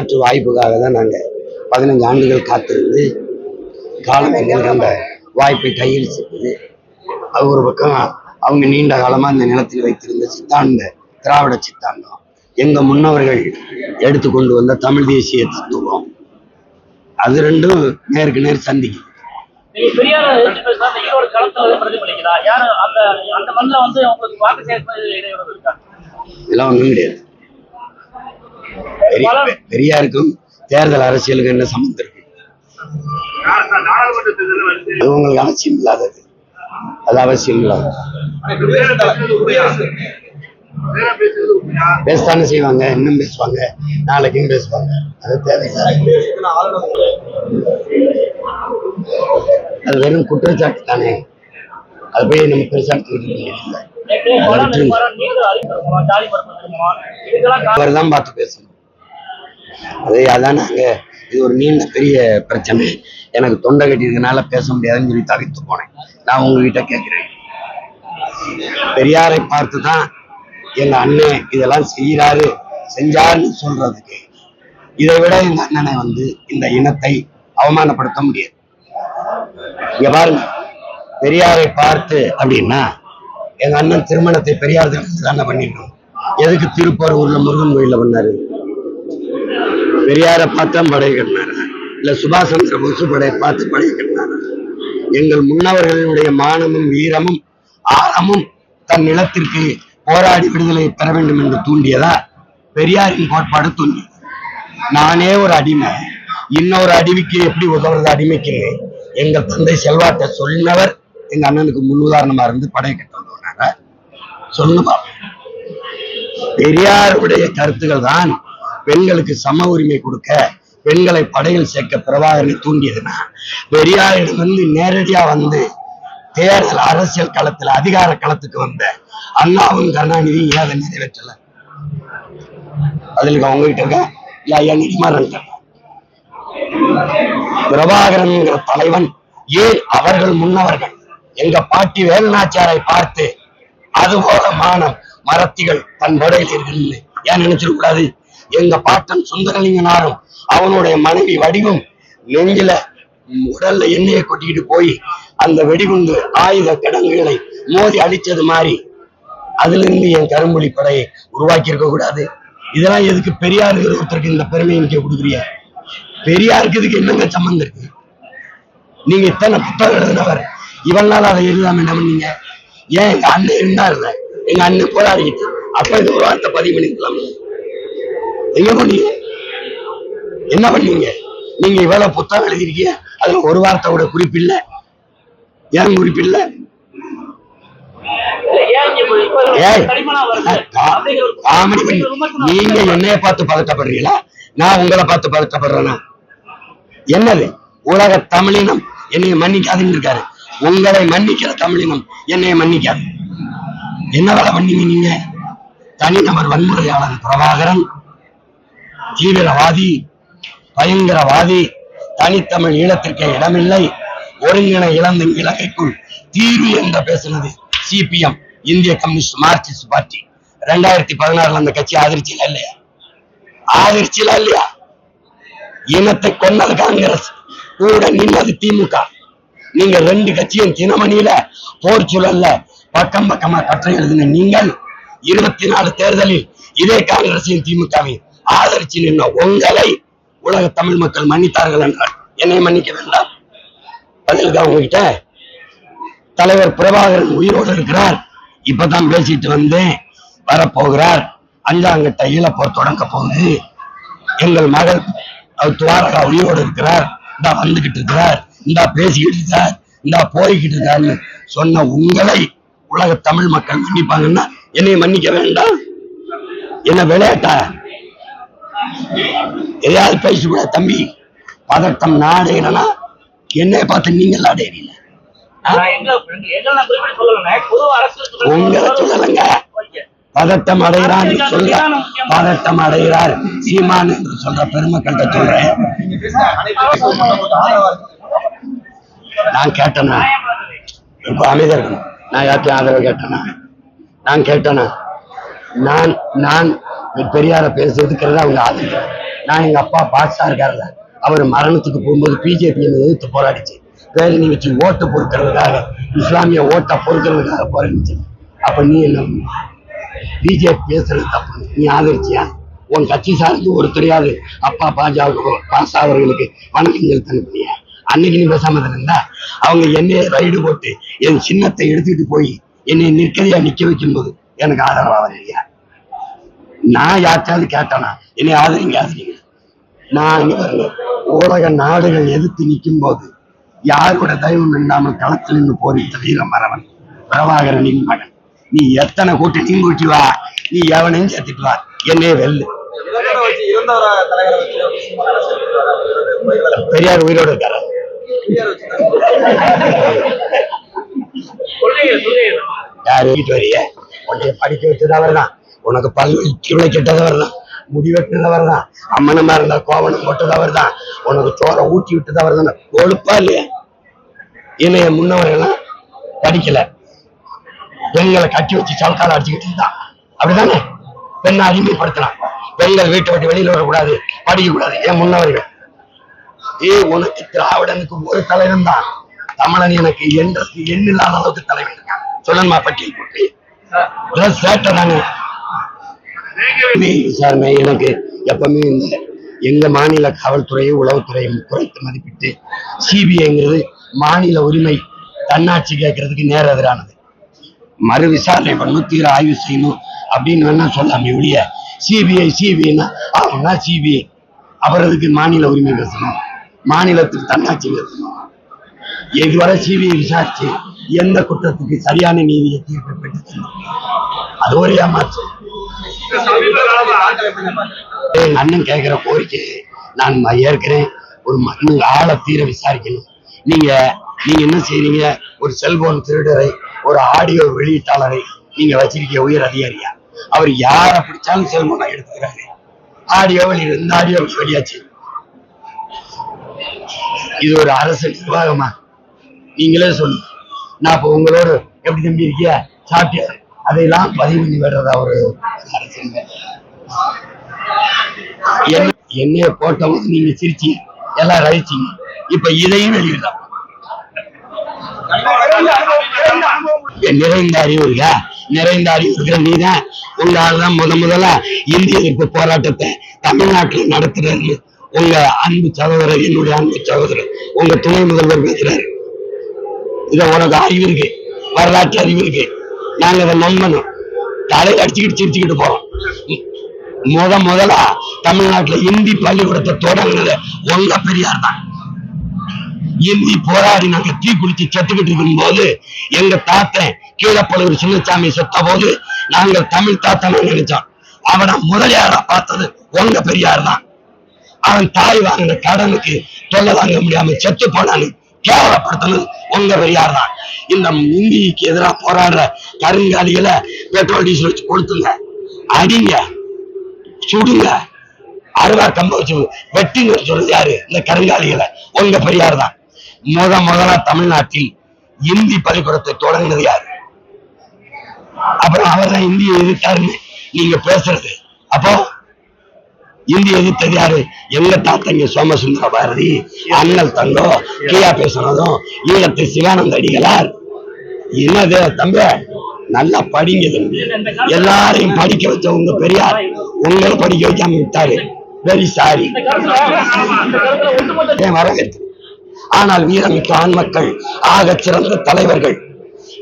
மாற்று வாய்ப்புக்காக தான் நாங்கள் பதினஞ்சு ஆண்டுகள் காத்திருந்து காலம் எங்களுக்கு அந்த வாய்ப்பை கையில் சேர்த்தது அது ஒரு பக்கம் அவங்க நீண்ட காலமாக இந்த நிலத்தில் வைத்திருந்த சித்தாந்த திராவிட சித்தாந்தம் எங்கள் முன்னவர்கள் எடுத்து கொண்டு வந்த தமிழ் தேசிய தத்துவம். அது ரெண்டும் நேருக்கு நேர் சந்திக்குது. அந்த அந்த அந்த இதெல்லாம் ஒன்றும் கிடையாது. பெரியாருக்கும் தேர்தல் அரசியலுக்கு என்ன சம்மந்தம் இருக்கு? அது உங்களுக்கு அவசியம் இல்லாதது. அது அவசியம் இல்லாதது. பேசத்தானே செய்வாங்க இன்னும் பேசுவாங்க நாளைக்கும் பேசுவாங்க. அது தேவையில்லை. அது வெறும் குற்றச்சாட்டு தானே. அது போய் நம்ம பெருசா எடுத்துக்கிட்டு வேண்டியதில்லை. நேற்று கொலை நிர்வாகம் நீங்க அறிவித்திருக்கோம் ஜாதி பரப்பு திரும்புமா இதுக்கெல்லாம் காரணம் அவர் தான் பார்த்து பேசணும். அது அதான் நாங்க. இது ஒரு நீண்ட பெரிய பிரச்சனை. எனக்கு தொண்டை கட்டியிருக்கனால பேச முடியாதுன்னு சொல்லி தவிர்த்து போனேன். நான் உங்ககிட்ட கேட்கிறேன். பெரியாரை பார்த்து தான் எங்க அண்ணன் இதெல்லாம் செய்யறாரு செஞ்சாருன்னு சொல்றதுக்கு. இதை விட எங்க அண்ணனை வந்து இந்த இனத்தை அவமானப்படுத்த முடியாது. இங்க பாருங்க. பெரியாரை பார்த்து அப்படின்னா எங்க அண்ணன் திருமணத்தை பெரியார் தானே பண்ணிடணும் எதுக்கு ஊர்ல முருகன் கோயில்ல பண்ணாரு? பெரியாரை பார்த்தா படை கட்டினாரு இல்ல சுபாஷ் சந்திர போஸ் படையை பார்த்து படை கட்டினாரு எங்கள் முன்னவர்களினுடைய மானமும் வீரமும் ஆழமும் தன் நிலத்திற்கு போராடி விடுதலை பெற வேண்டும் என்று தூண்டியதா? பெரியாரின் கோட்பாடு தூண்டியது. நானே ஒரு அடிமை. இன்னொரு அடிமைக்கு எப்படி உதவுறது அடிமைக்கு? எங்கள் தந்தை செல்வாட்டை சொன்னவர் எங்க அண்ணனுக்கு முன்னுதாரணமா இருந்து படை கட்ட உதவுனாங்க பாப்போம். பெரியாருடைய கருத்துக்கள் தான் பெண்களுக்கு சம உரிமை கொடுக்க பெண்களை படையில் சேர்க்க பிரபாகரனை தூண்டியதுன்னா பெரியாரிடம் வந்து நேரடியா வந்து தேர்தல் அரசியல் களத்துல அதிகார களத்துக்கு வந்த அண்ணாவும் கருணாநிதியும் ஏன் அதை நிறைவேற்றல? அதுல உங்ககிட்ட இருக்க? இல்ல ஐயா நிதிமாறன் பிரபாகரன் பிரபாகரன்ங்கிற தலைவன் ஏன் அவர்கள் முன்னவர்கள்? எங்க பாட்டி வேலுநாச்சியாரை பார்த்து அதுபோல மானம் மரத்திகள் தன் படையில் இருக்குன்னு ஏன் நினைச்சிடக்கூடாது எங்க பாட்டன் சுந்தரலிங்கனாரும் அவனுடைய மனைவி வடிவும் நெஞ்சில உடல்ல எண்ணெயை கொட்டிக்கிட்டு போய் அந்த வெடிகுண்டு ஆயுத கிடங்குகளை மோதி அடிச்சது மாதிரி அதுல இருந்து என் கரும்புலி படையை உருவாக்கி இருக்க கூடாது. இதெல்லாம் எதுக்கு பெரியாருக்கு ஒருத்தருக்கு இந்த பெருமையை நீங்க கொடுக்குறீங்க? பெரியாருக்கு இதுக்கு என்னங்க சம்மந்தம் இருக்கு? நீங்க இத்தனை புத்தகம் எழுதினவர். இவன் நாள் அதை எழுதாம என்ன பண்ணீங்க? ஏன் எங்க அண்ணன் இருந்தாருல? எங்க அண்ணன் போராடிக்கிட்டு அப்ப இது ஒரு வார்த்தை பதிவு பண்ணிக்கலாம். என்ன பண்ணீங்க என்ன பண்ணீங்க? நீங்க இவ்வளவு புத்தகம் எழுதிருக்கீங்க அதுல ஒரு வார்த்தை கூட குறிப்பில்ல. ஏன் குறிப்பில்ல? நீங்க என்னைய பார்த்து பதட்டப்படுறீங்களா? நான் உங்களை பார்த்து பதட்டப்படுறேனா? என்னது? உலக தமிழினம் என்னைய மன்னிக்காதுன்னு இருக்காரு. உங்களை மன்னிக்கிற தமிழினம் என்னைய மன்னிக்காது. என்ன வேலை பண்ணீங்க நீங்க? தனிநபர் வன்முறையாளர் பிரபாகரன். தீவிரவாதி பயங்கரவாதி தனித்தமிழ் ஈழத்திற்கு இடமில்லை. ஒருங்கிணை இழந்த இலங்கைக்குள் தீர்வு என்று பேசினது சிபிஎம் இந்திய கம்யூனிஸ்ட் மார்க்சிஸ்ட் பார்ட்டி. ரெண்டாயிரத்தி பதினாறுல அந்த கட்சி அதிர்ச்சியில இல்லையா? அதிர்ச்சியில இல்லையா? இனத்தை கொன்னது காங்கிரஸ் கூட நின்னது திமுக. நீங்க ரெண்டு கட்சியும் தினமணியில போர்ச்சுழல்ல பக்கம் பக்கமா கற்றை எழுதின நீங்கள் இருபத்தி நாலு தேர்தலில் இதே காங்கிரசையும் திமுகவையும் ஆதரிச்சு நின்ன உங்களை உலக தமிழ் மக்கள் மன்னித்தார்கள் என்றால் என்னை மன்னிக்க வேண்டாம்? பதிலுக்கு அவங்க கிட்ட தலைவர் பிரபாகரன் உயிரோடு இருக்கிறார். இப்பதான் பேசிட்டு வந்தேன். வரப்போகிறார். அஞ்சாங்கட்ட ஈழப்போர் தொடங்க போகுது. எங்கள் மகள் அவர் துவாரகா உயிரோடு இருக்கிறார். இந்தா வந்துகிட்டு இருக்கிறார். இந்தா பேசிக்கிட்டு இருக்கார் இந்தா போய்கிட்டு இருக்காருன்னு சொன்ன உங்களை உலக தமிழ் மக்கள் மன்னிப்பாங்கன்னா என்னை மன்னிக்க வேண்டாம்? என்ன விளையாட்டா? எதையாவது பேசக்கூட தம்பி. பதட்டம் நாடேனா என்னை பார்த்து நீங்கள் அடையறீங்க நான் நான் உங்களை சொல்லலைங்க. பதட்டம் அடைகிறார் சொல்ற பதட்டம் அடைகிறார் சீமான் என்று சொல்ற பெருமக்கள்கிட்ட சொல்றேன். நான் கேட்டேனா? இப்ப அமைதியா இருக்கணும். நான் யாருக்கும் ஆதரவு கேட்டேனா? நான் கேட்டேனா? நான் நான் பெரியார பேசுறதுக்கிறது அவங்க ஆதரிக்கிறேன் நான் எங்க அப்பா பாஸ்டா இருக்காருல அவர் மரணத்துக்கு போகும்போது பிஜேபி எதிர்த்து போராடிச்சு. பேரணி வச்சு ஓட்டு பொறுக்கிறதுக்காக இஸ்லாமிய ஓட்டை பொறுக்கிறதுக்காக போராடிச்சு. அப்ப நீ என்ன பிஜேபி பேசுறது தப்பு. நீ ஆதரிச்சியா? உன் கட்சி சார்ந்து ஒருத்தரையாவது அப்பா பாஜக பாஸ் அவர்களுக்கு வணக்கங்கள் செலுத்த அனுப்புனியா? அன்னைக்கு நீ பேசாம இருந்தா? அவங்க என்னைய ரைடு போட்டு என் சின்னத்தை எடுத்துக்கிட்டு போய் என்னை நிற்கதையா நிக்க வைக்கும்போது எனக்கு ஆதரவாக இல்லையா? நான் யார்ட்டாவது கேட்டானா? என்னை ஆதரிங்க ஆதரிங்க. நான் இங்க பாருங்க ஊடக நாடுகள் எதிர்த்து நிற்கும் போது யாரோட தயவும் இல்லாமல் களத்தில் நின்று போரிட்ட வீர மரவன் பிரபாகரனின் மகன். நீ எத்தனை கூட்டத்தையும் கூட்டி வா நீ எவனையும் சேர்த்துட்டு வா என்னே வெல்லு. பெரியார் உயிரோடு இருக்கார? யார் வீட்டு வரிய உன்னைய படிக்க வச்சதவர் தான் உனக்கு பல் கிளை கெட்டதவர் தான் முடி வெட்டினதவர் தான் அம்மனமா இருந்தா கோவணம் போட்டதவர் தான் உனக்கு சோறை ஊட்டி விட்டதவர் தான் கொழுப்பா இல்லையா? என்னைய முன்னவரெல்லாம் படிக்கல. பெண்களை கட்டி வச்சு சவுக்கால அடிச்சுக்கிட்டு இருந்தான் அப்படிதானே பெண்ணை அடிமைப்படுத்தலாம். பெண்கள் வீட்டை விட்டு வெளியில வரக்கூடாது படிக்க கூடாது ஏன் முன்னவர்கள்? ஏ உனக்கு திராவிடனுக்கு ஒரு தலைவன் தான். தமிழன் எனக்கு என்றது எண்ணில்லாத அளவுக்கு தலைவன் இருக்கான். சொல்லணுமா பட்டியல் போட்டு? சேட்டை தாங்க விசாரணை எனக்கு எப்பவுமே இந்த எங்க மாநில காவல்துறையும் உளவுத்துறையும் குறைத்து மதிப்பிட்டு சிபிஐங்கிறது மாநில உரிமை தன்னாட்சி கேட்கறதுக்கு நேர எதிரானது. மறு விசாரணை பண்ணணும் தீர ஆய்வு செய்யணும் அப்படின்னு வேணா சொல்லாம ஒழிய சிபிஐ சிபிஐனா அவனா சிபிஐ. அவரதுக்கு மாநில உரிமை பேசணும் மாநிலத்துக்கு தன்னாட்சி பேசணும். இதுவரை சிபிஐ விசாரிச்சு எந்த குற்றத்துக்கு சரியான நீதியை தீர்ப்பு பெற்று அது ஒரு ஏமாற்று அண்ணன் கேட்கிற கோரிக்கை நான் ஏற்கிறேன். ஒரு மண்ணுங்க ஆளை தீர விசாரிக்கணும். நீங்க நீங்க என்ன செய்றீங்க? ஒரு செல்போன் திருடரை ஒரு ஆடியோ வெளியீட்டாளரை நீங்க வச்சிருக்க உயர் அதிகாரியா? அவர் யாரை பிடிச்சாலும் செல்போனை எடுத்துக்கிறாரு. ஆடியோ வெளியிட இந்த ஆடியோ வெளியாச்சு இது ஒரு அரசு நிர்வாகமா? நீங்களே சொல்லுங்க நான் இப்ப உங்களோட எப்படி தம்பி இருக்கியா? சாப்பிட்டியா? அதையெல்லாம் பதிவு பண்ணி வர்றதா ஒரு அரசியல். என்னைய போட்டவங்க நீங்க சிரிச்சீங்க எல்லாம் ரசிச்சீங்க இப்ப இதையும் வெளியிடலாம் என் நிறைந்த அறிவு இருக்கா நிறைந்த அறிவு இருக்கிற நீதான் உங்க ஆள்தான் முத முதல்ல இந்திய எதிர்ப்பு போராட்டத்தை தமிழ்நாட்டுல நடத்துறாரு உங்க அன்பு சகோதரர் என்னுடைய அன்பு சகோதரர் உங்க துணை முதல்வர் பேசுறாரு. இத உனக்கு அறிவு இருக்கு வரலாற்று அறிவு இருக்கு. நாங்க அதை நம்பணும். தலை அடிச்சுக்கிட்டு சிரிச்சுக்கிட்டு போறோம். முத முதலா தமிழ்நாட்டுல இந்தி பள்ளிக்கூடத்தை தொடங்கினது உங்க பெரியார் தான். இந்தி போராடி நாங்க தீ குளிச்சு செத்துக்கிட்டு இருக்கும் போது எங்க தாத்தன் கீழப்பழுவூர் சின்னசாமி செத்த போது நாங்கள் தமிழ் தாத்தனை நினைச்சோம். அவனை முதலியார பார்த்தது உங்க பெரியார் தான். அவன் தாய் வாங்கின கடனுக்கு தொல்லை வாங்க முடியாம செத்து போனான்னு கேவலப்படுத்தணும் உங்க பெரியார் தான். இந்த இந்திக்கு எதிராக போராடுற கருங்காலிகளை பெட்ரோல் டீசல் வச்சு கொளுத்துங்க. அடிங்க. சுடுங்க. அருவா கம்ப வச்சு வெட்டிங்க சொல்றது யாரு? இந்த கருங்காலிகளை. உங்க பெரியார் தான். முத முதலா தமிழ்நாட்டில் இந்தி பள்ளிக்கூடத்தை தொடங்கினது யாரு? அப்புறம் அவர் தான் இந்தியை எதிர்த்தாருன்னு நீங்க பேசுறது. அப்போ இந்திய எதிர்த்தது யாரு? எங்க தாத்தங்க சோமசுந்தர பாரதி அண்ணல் தங்கோ கியா பேசுனதும் ஈழத்து சிவானந்த அடிகளார் என்னது தம்பி? நல்லா படிங்க தம்பி. எல்லாரையும் படிக்க வச்ச உங்க பெரியார் உங்களை படிக்க வைக்காம விட்டாரு. வெரி சாரி இந்த வரவேற்று ஆனால் வீரமிக்க ஆண் மக்கள் சிறந்த தலைவர்கள்.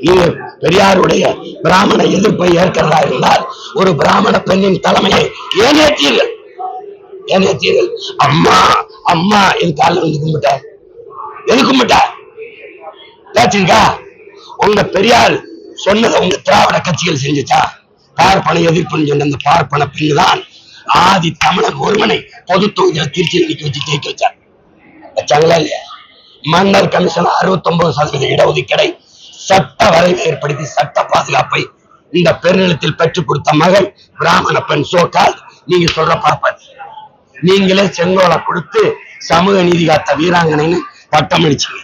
நீங்க பெரியாருடைய பிராமண எதிர்ப்பை ஏற்கிறதா இருந்தால் ஒரு பிராமண பெண்ணின் தலைமையை ஏன் ஏற்றீர்கள்? ஏன் அம்மா அம்மா என் காலில் வந்து கும்பிட்ட எது கும்பிட்ட பேச்சுங்கா உங்க பெரியார் சொன்னதை உங்க திராவிட கட்சிகள் செஞ்சுச்சா? பார்ப்பன எதிர்ப்புன்னு சொன்ன அந்த பார்ப்பன பெண்ணு தான் ஆதி தமிழர் ஒருவனை பொது தொகுதியில திருச்சியில் நிக்க வச்சு ஜெயிக்க வச்சார். வச்சாங்களா இல்லையா? மன்னர் கமிஷன் அறுபத்தி ஒன்பது சதவீத இடஒதுக்கீடை சட்ட வரைவை ஏற்படுத்தி சட்ட பாதுகாப்பை இந்த பெருநிலத்தில் பெற்றுக் கொடுத்த மகள் பிராமண பெண் சோக்கால் நீங்க சொல்ற பார்ப்பன். நீங்களே செங்கோலை கொடுத்து சமூக நீதி காத்த வீராங்கனைன்னு பட்டம் அடிச்சீங்க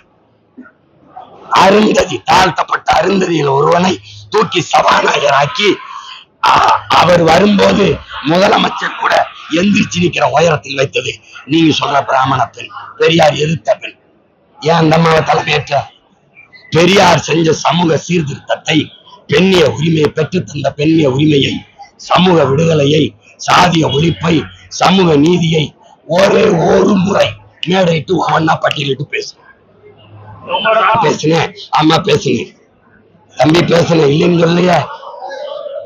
அருந்ததி தாழ்த்தப்பட்ட அருந்ததியில் ஒருவனை தூக்கி சபாநாயகர் ஆக்கி அவர் வரும்போது முதலமைச்சர் கூட எந்திரிச்சு நிக்கிற உயரத்தில் வைத்தது நீங்க சொல்ற பிராமண பெண் பெரியார் எதிர்த்த பெண். ஏன் அந்த அம்மாவை தலைமையேற்ற? பெரியார் செஞ்ச சமூக சீர்திருத்தத்தை பெண்ணிய உரிமையை பெற்று தந்த பெண்ணிய உரிமையை சமூக விடுதலையை சாதிய ஒழிப்பை சமூக நீதியை ஒரே ஒரு முறை மேடையிட்டு ஒவ்வொன்னா பட்டியலிட்டு பேசு பேசினேன் அம்மா பேசுனேன் தம்பி பேசுனேன் இல்லைன்னு சொல்லையே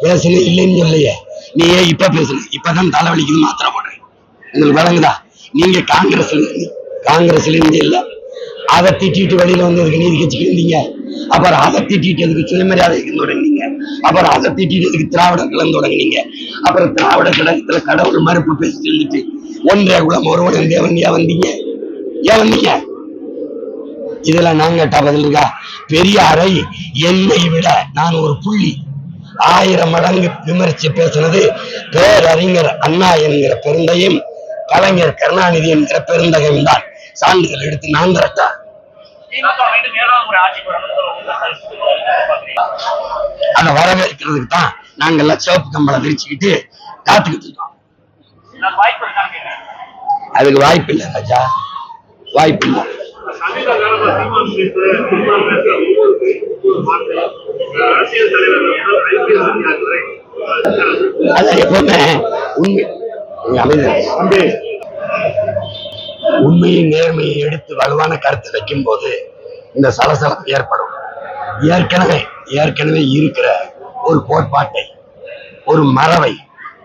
பேசுனேன் இல்லைன்னு சொல்லையே நீ ஏன் இப்ப பேசுன இப்பதான் தலைவலிக்குது மாத்திரை போடுறேன். உங்களுக்கு விளங்குதா? நீங்க காங்கிரஸ்ல இருந்து காங்கிரஸ்ல இருந்து இல்ல. அதை திட்டிட்டு வெளியில வந்ததுக்கு நீதி கட்சிக்கு இருந்தீங்க அப்புறம் அதை திட்டிட்டு எதுக்கு சுயமரியாதை இருந்தோட அப்புறம் அதை திட்டிட்டு திராவிட கலந்து தொடங்கினீங்க. அப்புறம் திராவிட கழகத்துல கடவுள் மறுப்பு பேசிட்டு இருந்துட்டு ஒன்றே குலம் ஒருவன் தேவன் ஏன் வந்தீங்க. ஏன் வந்தீங்க? இதுல நான் கேட்டா பதில் இருக்கா? பெரியாரை என்னை விட நான் ஒரு புள்ளி. ஆயிரம் மடங்கு விமர்சி பேசுனது பேரறிஞர் அண்ணா என்கிற பெருந்தையும் கலைஞர் கருணாநிதி என்கிற பெருந்தகையும் தான். சான்றிதழ் எடுத்து நான் திரட்டா? அதை வரவேற்கிறதுக்கு தான் நாங்க எல்லாம் சிவப்பு கம்பளம் விரிச்சுக்கிட்டு காத்துக்கிட்டு இருக்கோம். அதுக்கு வாய்ப்பு இல்லை ராஜா. வாய்ப்பு இல்லை. அதான் எப்பவுமே உண்மை. நீங்க அமைதியா உண்மையை நேர்மையை எடுத்து வலுவான கருத்து வைக்கும் போது இந்த சலசலப்பு ஏற்படும். ஏற்கனவே ஏற்கனவே இருக்கிற ஒரு கோட்பாட்டை ஒரு மரபை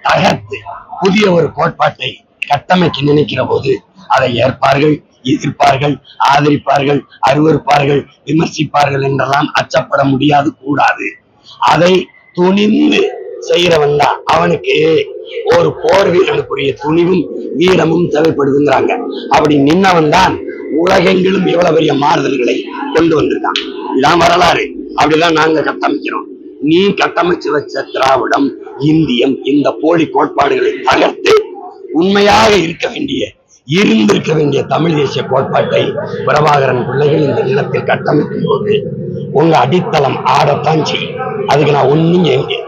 தகர்த்து புதிய ஒரு கோட்பாட்டை கட்டமைக்க நினைக்கிற போது அதை ஏற்பார்கள் எதிர்ப்பார்கள் ஆதரிப்பார்கள் அருவறுப்பார்கள் விமர்சிப்பார்கள் என்றெல்லாம் அச்சப்பட முடியாது கூடாது. அதை துணிந்து செய்யறவன் தான். அவனுக்கு ஒரு போர் வீரனுக்குரிய துணிவும் வீரமும் தேவைப்படுதுங்கிறாங்க. அப்படி நின்னவன் தான் உலகெங்கிலும் இவ்வளவு பெரிய மாறுதல்களை கொண்டு வந்திருக்கான். இதான் வரலாறு. அப்படிதான் நாங்க கட்டமைக்கிறோம். நீ கட்டமைச்சு வச்ச திராவிடம் இந்தியம் இந்த போலி கோட்பாடுகளை தகர்த்து உண்மையாக இருக்க வேண்டிய இருந்திருக்க வேண்டிய தமிழ் தேசிய கோட்பாட்டை பிரபாகரன் பிள்ளைகள் இந்த நிலத்தில் கட்டமைக்கும் போது உங்க அடித்தளம் ஆடத்தான் செய்யும். அதுக்கு நான் ஒண்ணும் எங்கே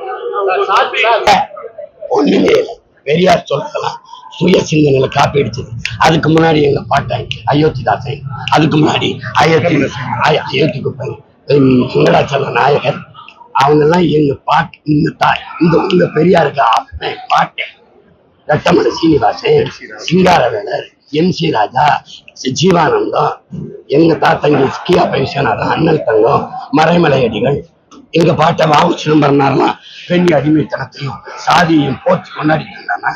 ஒண்ணுமே இல்லை. பெரியார் சொல்லலாம் சுய சிந்தனையில காப்பி அடிச்சது. அதுக்கு முன்னாடி எங்க பாட்டான் அயோத்தி தாசன் அதுக்கு முன்னாடி அயோத்தி அயோத்தி குப்பன் வெங்கடாச்சல நாயகர் அவங்க எல்லாம் எங்க பாட்டு இந்த தாய் இந்த இந்த பெரியாருக்கு ஆப்பேன் பாட்டேன் ரட்டமணி சீனிவாசன் சிங்காரவேலர் எம் சி ராஜா ஜீவானந்தம் எங்க தாத்தங்க கியா பைசனாதான் அண்ணல் தங்கம் மறைமலையடிகள் எங்க பாட்ட வாவு சிதம்பரனாரெல்லாம் பெண் அடிமைத்தனத்தையும் சாதியையும் போட்டு கொண்டாடிட்டு இருந்தானா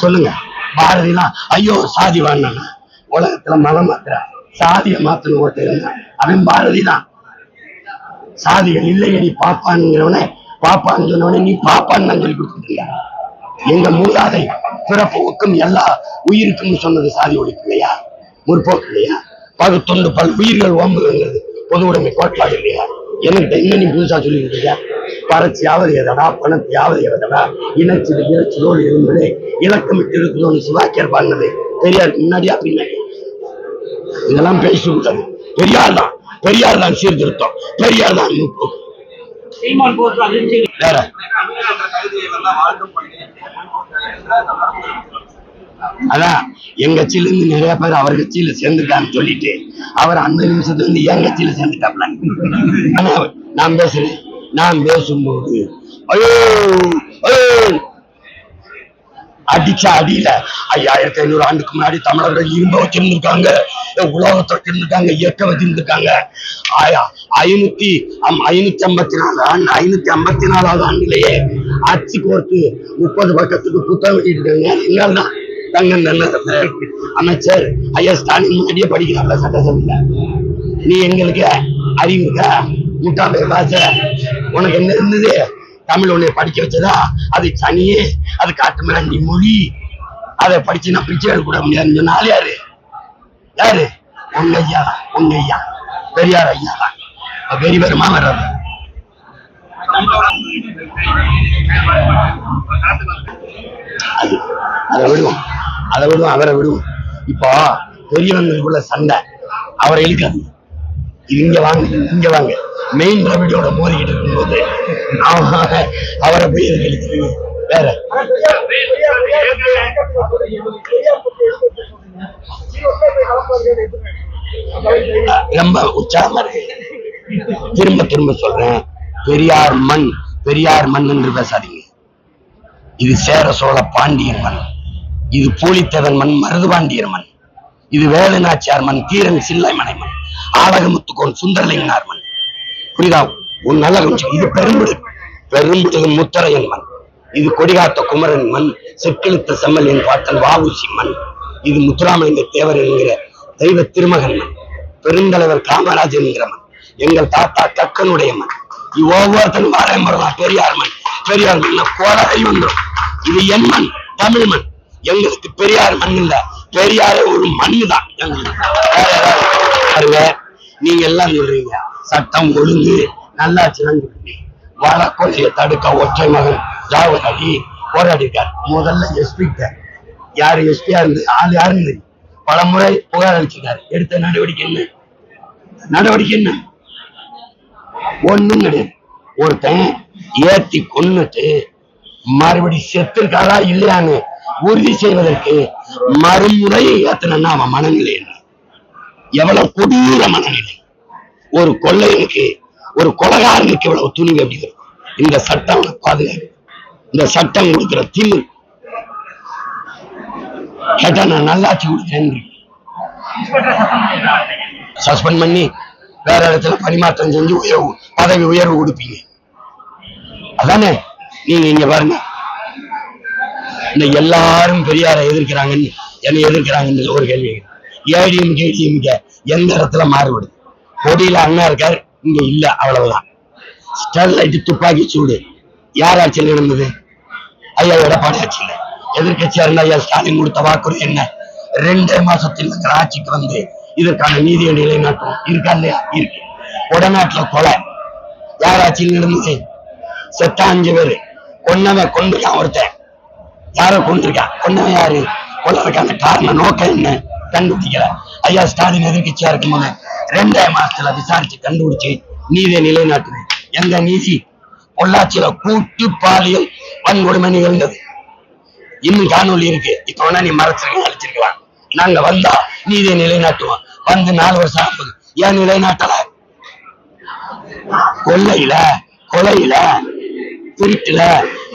சொல்லுங்க. பாரதிலாம் ஐயோ சாதி வாண்ணா உலகத்துல மதம் மாத்திர சாதியை மாத்தணும் ஒருத்தர் இருந்தான். அவன் பாரதி தான். சாதிகள் இல்லை நீ பாப்பான்ங்கிறவனே பாப்பான்னு சொன்னவனே நீ பாப்பான்னு நான் சொல்லி கொடுத்துருக்கியா எங்க மூதாதை பிறப்புக்கும் எல்லா உயிருக்கும் சொன்னது சாதி ஒழிப்பு இல்லையா முற்போக்கு இல்லையா பகுத்தொண்டு பல் உயிர்கள் ஓம்புங்கிறது பொது உடைமை கோட்பாடு இல்லையா? என்கிட்ட என்ன நீ புதுசா சொல்லிட்டு இருக்க பறச்சியாவது எதடா பணத்தையாவது எதடா இனச்சிடு இறைச்சிலோடு இருந்தது இலக்கமிட்டு இருக்குதோன்னு சிவாக்கியர் பாடினது. பெரியாருக்கு முன்னாடியா பின்னாடி இதெல்லாம் பேசக்கூடாது பெரியார் தான். பெரியார் தான் சீர்திருத்தம். பெரியார் தான் வேற. அதான் எங்க கட்சியில இருந்து நிறைய பேர் அவர் கட்சியில சேர்ந்துட்டான்னு சொல்லிட்டு அவர் அந்த நிமிஷத்துல இருந்து என் கட்சியில சேர்ந்துட்டாப்ல ஆனா நான் பேசுறேன். நான் பேசும்போது ஐயோ அடிச்ச அடியில ஐயாயிரத்தி ஐநூறு ஆண்டுக்கு முன்னாடி தமிழர்கள் இரும்ப வச்சிருந்திருக்காங்க உலகத்தை வச்சிருந்திருக்காங்க இயக்க வச்சிருந்திருக்காங்க. ஆயா ஐநூத்தி ஐநூத்தி ஐம்பத்தி நாலு ஆண்டு ஐநூத்தி ஐம்பத்தி நாலாவது ஆண்டுலயே அச்சு கோர்த்து முப்பது பக்கத்துக்கு புத்தகம் வெளியிட்டிருக்காங்க என்னால் தங்கம் நல்ல அமைச்சர் ஐயா ஸ்டாலின் முன்னாடியே படிக்கிறாப்ல சட்டசபையில. நீ எங்களுக்கு அறிவு இருக்கா முட்டாளை பாச உனக்கு என்ன இருந்தது? தமிழ் உன்னை படிக்க வச்சதா? அது சனியே அது காட்டு மிராண்டி மொழி அதை படிச்சு நான் பிச்சை எடுக்க முடியாதுன்னு சொன்னாலும் யாரு? யாரு? உங்க ஐயா உங்க ஐயா. பெரியார் ஐயா தான். பெரிய பெருமா வர்றது அது அதை விடுவோம். அதை விடுவோம் அவரை விடுவோம். இப்போ பெரியவங்களுக்குள்ள சண்டை. அவரை இழுக்காது இது இங்க வாங்க இங்க வாங்க. மெயின் ரவிடியோட மோதிக்கிட்டு இருக்கும்போது அவரை போய் எதுக்கு வேற. ரொம்ப உற்சாகமா இருக்கு. திரும்ப திரும்ப சொல்றேன். பெரியார் மண் பெரியார் மண் என்று பேசாதீங்க. இது சேர சோழ பாண்டியன் மண். இது பூலித்தேவன் மண் மருதுபாண்டியர் மண். இது வேலுநாச்சியார் மண் தீரன் சில்லை மனைமன் ஆலகமுத்துக்கோன் சுந்தரலிங்கனார் மண். புரியுதா? உன் நல்ல கொஞ்சம். இது பெரும்புடு. பெரும்புடு முத்தரையன் மண். இது கொடிகாத்த குமரன் மண். செக்கிழுத்த செம்மலின் பாட்டன் வாவுசி மண். இது முத்துராமலிங்க தேவர் என்கிற தெய்வ திருமகன் மண். பெருந்தலைவர் காமராஜர் என்கிற மண். எங்கள் தாத்தா கக்கனுடைய மண். இது ஒவ்வொருத்தரும் வாரம்பரம் பெரியார் மண். பெரியார் மண் கோலாகி வந்துடும் இது என் மண் தமிழ் மண். எங்களுக்கு பெரியார் மண் இல்ல. பெரியாரே ஒரு மண்ணு தான் எங்களுக்கு பாருங்க. நீங்க எல்லாம் சொல்றீங்க. சட்டம் ஒழுங்கு நல்லாட்சி சொல்றீங்க வழக்கொலையை தடுக்க ஒற்றை மகன் ராகுல் அலி போராடிருக்கார் முதல்ல எஸ்பி யாரு எஸ்பியா இருந்து ஆள் யாருன்னு பல முறை புகார் அளிச்சிருக்காரு. எடுத்த நடவடிக்கை என்ன? நடவடிக்கை என்ன? ஒண்ணும் கிடையாது. ஒருத்தன் ஏத்தி கொன்னுட்டு மறுபடி செத்துருக்காரா இல்லையான்னு உறுதி செய்வதற்கு மறுமுறை ஏத்தனா அவன் மனநிலை என்ன? எவ்வளவு கொடூர மனநிலை. ஒரு கொள்ளையனுக்கு ஒரு கொலகாரனுக்கு எவ்வளவு துணிவு அப்படிங்கிறது இந்த சட்டம் பாதுகாப்பு. இந்த சட்டம் கொடுக்கிற திமிர். கேட்டா நான் நல்லாட்சி கொடுக்கிறேன் சஸ்பெண்ட் பண்ணி வேற இடத்துல பரிமாற்றம் செஞ்சு உயர்வு பதவி உயர்வு கொடுப்பீங்க. அதானே? நீங்க இங்க பாருங்க. இந்த எல்லாரும் பெரியாரை எதிர்க்கிறாங்கன்னு என்னை எதிர்க்கிறாங்கன்னு ஒரு கேள்வி ஏடிஎம்கே டிஎம்கே எந்த இடத்துல மாறுபடுது? கொடியில அண்ணா இருக்கார் இங்க இல்ல அவ்வளவுதான். ஸ்டெர்லைட் துப்பாக்கி சூடு. யார் ஆட்சியில் நடந்தது? ஐயா எடப்பாடி ஆட்சியில். எதிர்கட்சியா இருந்த ஐயா ஸ்டாலின் கொடுத்த வாக்குறுதி என்ன? ரெண்டே மாசத்தில் இருக்கிற ஆட்சிக்கு வந்து இதற்கான நீதியை நிலைநாட்டும். இருக்கா இல்லையா? இருக்கு. உடநாட்டுல கொலை. யார் ஆட்சியில் நடந்தது? செத்த அஞ்சு பேரு. கொன்னவன் கொண்டிருக்கான் ஒருத்தன். யாரோ கொண்டிருக்கா கொண்டவன் யாரு? கொல்லதுக்கான காரணம் நோக்கம் என்ன கண்டுபிடிக்கல. ஐயா ஸ்டாலின் எதிர்கட்சியா இருக்கும்போது ரெண்டாயிரம் மாசத்துல விசாரிச்சு கண்டுபிடிச்சு நீதியை நிலைநாட்டுது. எந்த நீதி? பொள்ளாச்சியில கூட்டு பாலியல் வன்கொடுமை நிகழ்ந்தது. இன்னும் காணொலி இருக்கு. இப்ப வேணா நீ மறைச்சிருக்க அழிச்சிருக்கலாம் நாங்க வந்தா நீதியை நிலைநாட்டுவோம். வந்து நாலு வருஷம் ஆகுது. ஏன் நிலைநாட்டல? கொள்ளையில கொலையில திருட்டுல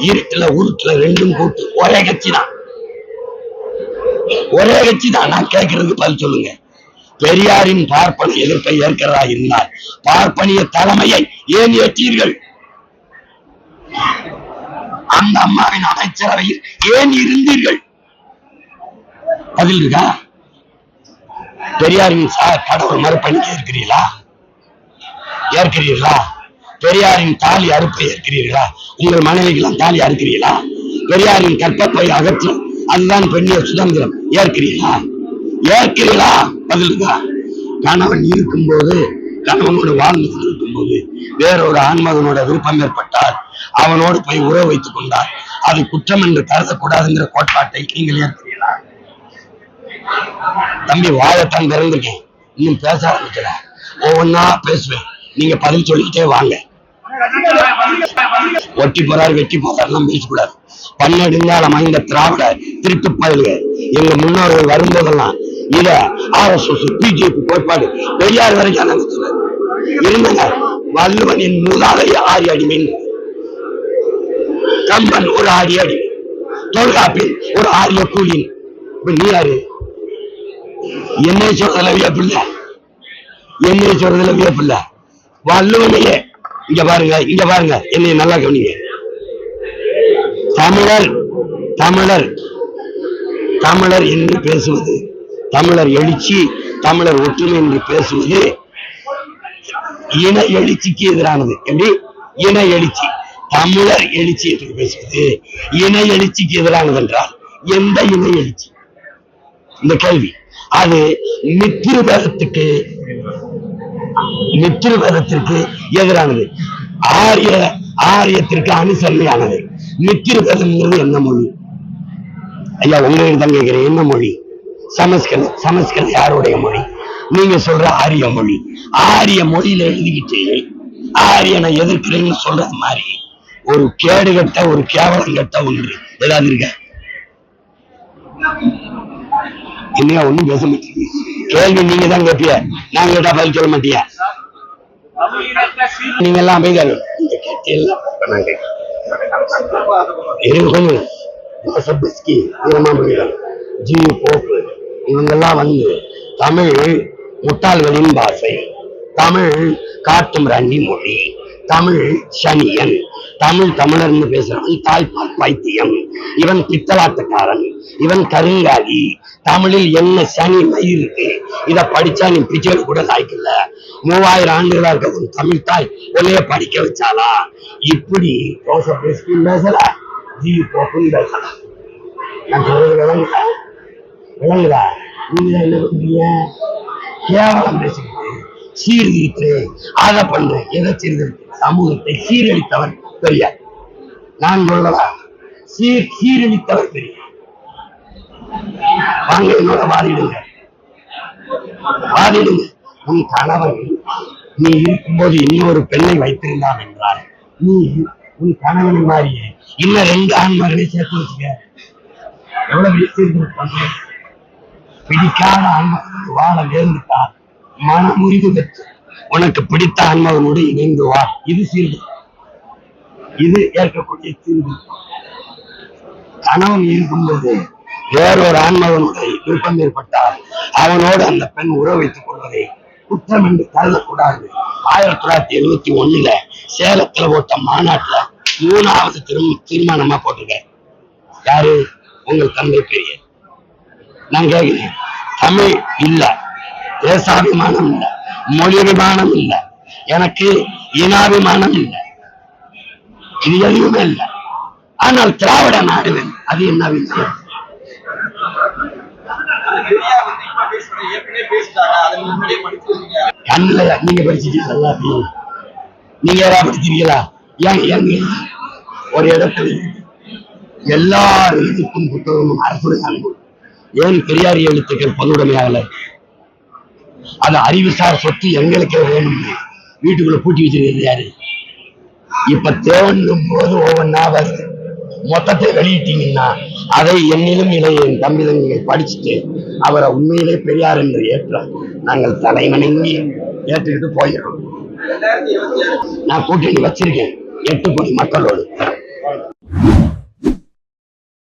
இருட்டுல உருட்டுல ரெண்டும் கூட்டு ஒரே கட்சி தான் ஒரே கட்சி தான் நான் கேட்கறதுக்கு பதில் சொல்லுங்க. பெரியாரின் பார்ப்பன எதிர்ப்பை ஏற்கிறதா இருந்தால் பார்ப்பனிய தலைமையை ஏன் ஏற்றீர்கள்? அந்த அம்மாவின் அமைச்சரவையில் ஏன் இருந்தீர்கள்? பதில் இருக்கா? பெரியாரின் கடவுள் மறுப்பணிக்கு ஏற்கிறீர்களா ஏற்கிறீர்களா? பெரியாரின் தாலி அறுப்பை ஏற்கிறீர்களா உங்கள் மனைவிக்கெல்லாம் தாலி அறுக்கிறீர்களா? பெரியாரின் கற்பப்பை அகற்றும் அதுதான் பெண்ணிய சுதந்திரம். ஏற்கிறீர்களா? ஏற்கிறீர்களா? பதிலுக்கா கணவன் இருக்கும்போது கணவனோடு வாழ்ந்து கொண்டிருக்கும் போது வேறொரு ஆண்மகனோட விருப்பம் ஏற்பட்டால் அவனோடு போய் உறவு வைத்துக் கொண்டார் அது குற்றம் என்று கருதக்கூடாதுங்கிற கோட்பாட்டை நீங்கள் ஏற்கிறீர்களா? தம்பி வாயத்தான் திறந்திருக்கேன். இன்னும் பேச ஆரம்பிக்கல. ஒவ்வொன்னா பேசுவேன். நீங்க பதில் சொல்லிக்கிட்டே வாங்க. ஒட்டி போறார் வெட்டி போறாருலாம் பேசக்கூடாது. பன்னெடுங்கால அமைந்த திராவிட திருட்டு பயலுக. எங்க முன்னோர்கள் வரும்போதெல்லாம் இத ஆர் எஸ் எஸ் பிஜேபி கோட்பாடு பெரியார் வரைக்கும் நடந்தது. இருந்தங்க வல்லுவனின் மூதாதை ஆரி அடிமைன்னு கம்பன் ஒரு ஆடி அடி தொல்காப்பில் ஒரு ஆரிய கூலின். இப்ப நீ யாரு? என்னை சொல்றதுல வியப்பில்ல என்னை சொல்றதுல வியப்பில்ல வல்லுவனையே இங்க பாருங்க இங்க பாருங்க. என்னை நல்லா கவனிங்க. தமிழர் தமிழர் தமிழர் என்று பேசுவது தமிழர் எழுச்சி தமிழர் ஒற்றுமை என்று பேசுவது இன எழுச்சிக்கு எதிரானது. எப்படி? இன எழுச்சி தமிழர் எழுச்சி என்று பேசுவது இன எழுச்சிக்கு எதிரானது என்றால் எந்த இன எழுச்சி? இந்த கேள்வி. அது மித்திருபேதத்துக்கு மித்திருபேதத்திற்கு எதிரானது. ஆரிய ஆரியத்திற்கு அனுசரணையானது. மித்திருபேதம்ங்கிறது என்ன மொழி? ஐயா உங்ககிட்ட தான் கேட்கிறேன் என்ன மொழி? சமஸ்கிருதம் சமஸ்கிருதம் யாருடைய மொழி? நீங்க சொல்ற ஆரிய மொழி. ஆரிய மொழியில எழுதிக்கிட்டு ஆரியனை எதிர்க்கிறேன்னு சொல்றது மாதிரி. ஒரு கேடு கட்ட ஒரு கேவலம் கட்ட ஒன்று. ஏதாவது இருக்க? என்னையா ஒண்ணும் பேச மாட்டீங்க கேள்வி நீங்க தான் கேட்பிய. நாங்க கேட்டா பதில் சொல்ல மாட்டியா? நீங்க எல்லாம் அமைதியா கொஞ்சம் ஜி போப்பு இவங்கெல்லாம் வந்து தமிழ் முட்டாள்களின் பாஷை. தமிழ் காட்டும் ரண்டி மொழி. தமிழ் சனியன். தமிழ் தமிழர்னு பேசுறவன் தாய்ப்பால் பைத்தியம். இவன் பித்தலாட்டக்காரன். இவன் கருங்காலி. தமிழில் என்ன சனி மயிர் இருக்கு? இத படிச்சா நீ பிச்சை கூட சாய்க்கல. மூவாயிரம் ஆண்டுகளா இருக்க உன் தமிழ் தாய் உன்னைய படிக்க வச்சாலா இப்படி ஜோசப்ஸ்கியும் பேசல. ஜி போக்கும் பேசல. நான் சொல்றது விளங்குதா? விளங்குதா? நீங்க என்ன பண்றீங்க கேவலம் பேசுங்க. சீர்திருத்து அதை பண்ணு. எதை சீர்திருத்து? சமூகத்தை சீரழித்தவர் பெரியார். நான் சொல்லவா? சீர் சீரழித்தவர் பெரியார். வாங்க என்னோட வாதிடுங்க. வாதிடுங்க. உன் கணவன் நீ இருக்கும்போது இன்னொரு பெண்ணை வைத்திருந்தான் என்றார். நீ உன் கணவன் மாதிரியே இன்னும் ரெண்டு ஆண்மகளை சேர்த்து வச்சுக்க. எவ்வளவு சீர்திருத்தம்? பிடிக்காத ஆன்மகனோடு வாழ நேர்ந்துட்டார். மனமுறிவு பெற்று உனக்கு பிடித்த ஆன்மாவனோடு இணைந்து வா. இது சீர்திருத்தம் இது ஏற்கக்கூடிய தீர்வு. கணவன் இருக்கும்போது வேறொரு ஆன்மகனுடைய விருப்பம் ஏற்பட்டால் அவனோடு அந்த பெண் உறவு வைத்துக் கொள்வதை குற்றம் என்று கருதக்கூடாது. ஆயிரத்தி தொள்ளாயிரத்தி எழுபத்தி ஒண்ணுல சேலத்துல போட்ட மாநாட்டுல மூணாவது திரும் தீர்மானமா போட்டிருக்க யாரு? உங்கள் தந்தை பெரிய. நான் கேட்கிறேன் தமிழ் இல்ல. தேசாபிமானம் இல்லை மொழியபிமானம் இல்லை எனக்கு இனாபிமானம் இல்லை இது எதுவுமே இல்லை. ஆனால் திராவிட நாடுவேன் அது என்ன விஷயம்? கண்ணில் நீங்க முன்னாடியே நீங்க படிச்சிட்டீங்க யாராவது படிச்சிருக்கீங்களா? ஏன் ஏங்க ஒரு இடத்துல எல்லா எழுத்துக்கும் புத்தகமும் அரசுடைய அன்பு ஏன் பெரியார் எழுத்துக்கள் பொதுவுடைமையாகல அந்த அறிவுசார் சொத்து எங்களுக்கே வேணும். வீட்டுக்குள்ள பூட்டி வச்சிருக்கிறது யாரு? இப்ப தேவனும் போது ஒவ்வொன்னா வருது. மொத்தத்தை வெளியிட்டீங்கன்னா அதை என்னிலும் இளைய என் தம்பிதங்களை படிச்சுட்டு அவரை உண்மையிலே பெரியார் என்று ஏற்ற நாங்கள் தலைவணங்கி ஏற்றுக்கிட்டு போயிடுறோம். நான் கூட்டணி வச்சிருக்கேன். எட்டு கோடி மக்களோடு.